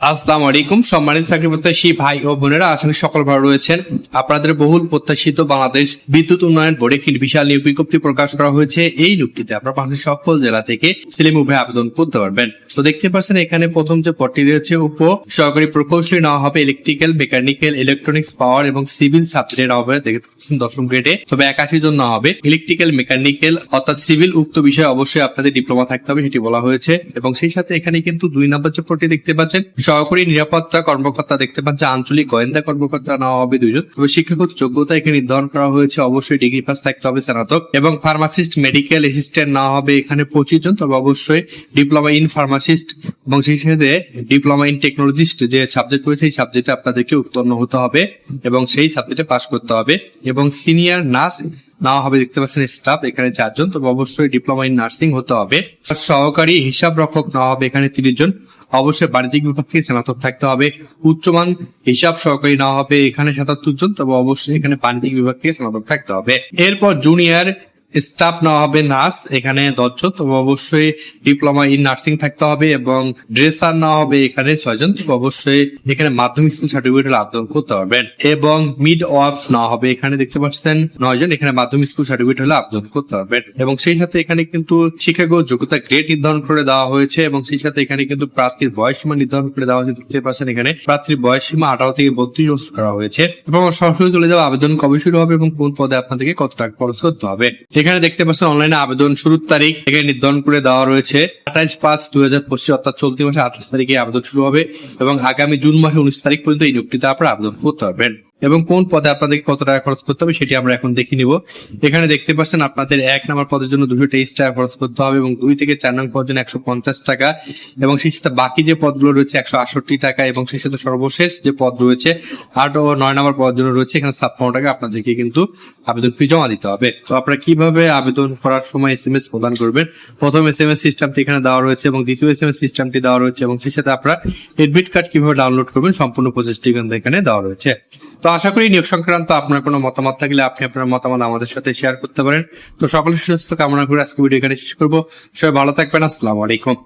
আসসালামু আলাইকুম। সম্মানিত চাকরি প্রত্যাশী ভাই ও বোনেরা আসলে সকল ভালো রয়েছেন। আপনাদের বহুল প্রত্যাশিত বাংলাদেশ বিদ্যুৎ উন্নয়ন বোর্ডে একটি বিশাল নিয়োগ বিজ্ঞপ্তি প্রকাশ করা হয়েছে। এই নিয়োগটিতে আপনার বাংলাদেশের সকল জেলা থেকে সিলেম উভয় আবেদন করতে পারবেন। তো দেখতে পাচ্ছেন, এখানে প্রথম যে পদটি রয়েছে উপ সহকারী প্রকৌশলী নেওয়া হবে ইলেকট্রিক্যাল মেকানিক্যাল ইলেকট্রনিক্স পাওয়ার এবং সিভিল সাবজেক্টে নেওয়া হবে। দেখতে পাচ্ছেন, দশম গ্রেডে তবে একাশি জন নেওয়া হবে। ইলেকট্রিক্যাল মেকানিক্যাল অর্থাৎ সিভিল উক্ত বিষয়ে অবশ্যই আপনাদের ডিপ্লোমা থাকতে হবে, সেটি বলা হয়েছে। এবং সেই সাথে এখানে কিন্তু দুই নম্বর যে পদটি দেখতে পাচ্ছেন সহকারী নিরাপত্তা কর্মকর্তা দেখতে পাচ্ছেন, আঞ্চলিক গোয়েন্দা কর্মকর্তা নেওয়া হবে দুইজন তবে শিক্ষাগত যোগ্যতা এখানে নির্ধারণ করা হয়েছে, অবশ্যই ডিগ্রি পাস থাকতে হবে স্নাতক। এবং ফার্মাসিস্ট মেডিকেল অ্যাসিস্ট্যান্ট নেওয়া হবে এখানে পঁচিশ জন। তবে অবশ্যই ডিপ্লোমা ইন ফার্মাসিস্ট এবং সেই সাথে ডিপ্লোমা ইন টেকনোলজিস্ট যে সাবজেক্ট রয়েছে, সেই সাবজেক্টে আপনাদেরকে উত্তীর্ণ হতে হবে এবং সেই সাবজেক্টে পাস করতে হবে। এবং সিনিয়র নার্স নেওয়া হবে, দেখতে পাচ্ছেন স্টাফ এখানে চারজন। তবে অবশ্যই ডিপ্লোমা ইন নার্সিং হতে হবে। সহকারী হিসাব রক্ষক নেওয়া হবে, এখানে তিরিশ জন। অবশ্যই বাণিজ্যিক বিভাগ থেকে স্নাতক থাকতে হবে। উচ্চমান হিসাব সহকারী নেওয়া হবে, এখানে সাতাত্তর জন। তবে অবশ্যই এখানে বাণিজ্যিক বিভাগ থেকে স্নাতক থাকতে হবে। এরপর জুনিয়র স্টাফ নেওয়া হবে নার্স এখানে দশজন। তবে অবশ্যই ডিপ্লোমা ইন নার্সিং থাকতে হবে এবং ড্রেসার নেওয়া হবে এখানে ছয়জন। তবে অবশ্যই এখানে মাধ্যমিক স্কুল সার্টিফিকেট আবেদন করতে পারবেন। এবং মিড অফ নেওয়া হবে এখানে, দেখতে পাচ্ছেন, নয়জন। এখানে মাধ্যমিক স্কুল সার্টিফিকেট হলে আবেদন করতে পারবেন। এবং সেই সাথে এখানে কিন্তু শিক্ষাগত যোগ্যতা গ্রেড নির্ধারণ করে দেওয়া হয়েছে এবং সেই সাথে এখানে কিন্তু প্রার্থীর বয়স সীমা নির্ধারণ করে দেওয়া হয়েছে। দেখতে পাচ্ছেন, এখানে প্রার্থীর বয়স সীমা আঠারো থেকে বত্রিশ বছর করা হয়েছে। এবং সরাসরি চলে যাওয়া আবেদন কবে শুরু হবে এবং কোন পদে আপনাদেরকে কত টাকা খরচ করতে হবে? এখানে দেখতে পাচ্ছেন অনলাইনে আবেদন শুরুর তারিখ এখানে নির্ধারণ করে দেওয়া রয়েছে। আঠাইশ পাঁচ দুই হাজার পঁচিশ, অর্থাৎ চলতি মাসে আঠাশ তারিখে আবেদন শুরু হবে এবং আগামী জুন মাসে উনিশ তারিখ পর্যন্ত এই নিয়োগটিতে আপনারা আবেদন করতে পারবেন। এবং কোন পদে আপনাদের কত টাকা খরচ করতে হবে সেটি আমরা এখন দেখে নিব। এখানে দেখতে পাচ্ছেন আপনাদের এক নম্বর পদের জন্য দুশো তেইশ টাকা খরচ করতে হবে এবং দুই থেকে চার নম্বর জন্য একশো পঞ্চাশ টাকা এবং সেই সাথে বাকি যে পদগুলো রয়েছে একশো আটষট্টি টাকা এবং সেই সাথে সর্বশেষ যে পদ রয়েছে আট ও নয় নম্বর পদের জন্য রয়েছে এখানে ছাপ্পান্ন টাকা আপনাদেরকে কিন্তু আবেদন ফি জমা দিতে হবে। তো আপনারা কীভাবে আবেদন করার সময় এস এম এস প্রদান করবেন? প্রথম এস এম এস সিস্টেমটি এখানে দেওয়া রয়েছে এবং দ্বিতীয় এস এম এস সিস্টেমটি দেওয়া রয়েছে এবং সেই সাথে আপনারা এডমিট কার্ড কীভাবে ডাউনলোড করবেন সম্পূর্ণ প্রসেসটি কিন্তু এখানে দেওয়া রয়েছে। তো আশা করি নিয়োগ সংক্রান্ত আপনার কোনো মতামত থাকলে আপনি আপনার মতামত আমাদের সাথে শেয়ার করতে পারেন। তো সকলের সুস্থ কামনা করে আজকে ভিডিও এখানে শেষ করব। সবাই ভালো থাকবেন, আসসালামু আলাইকুম।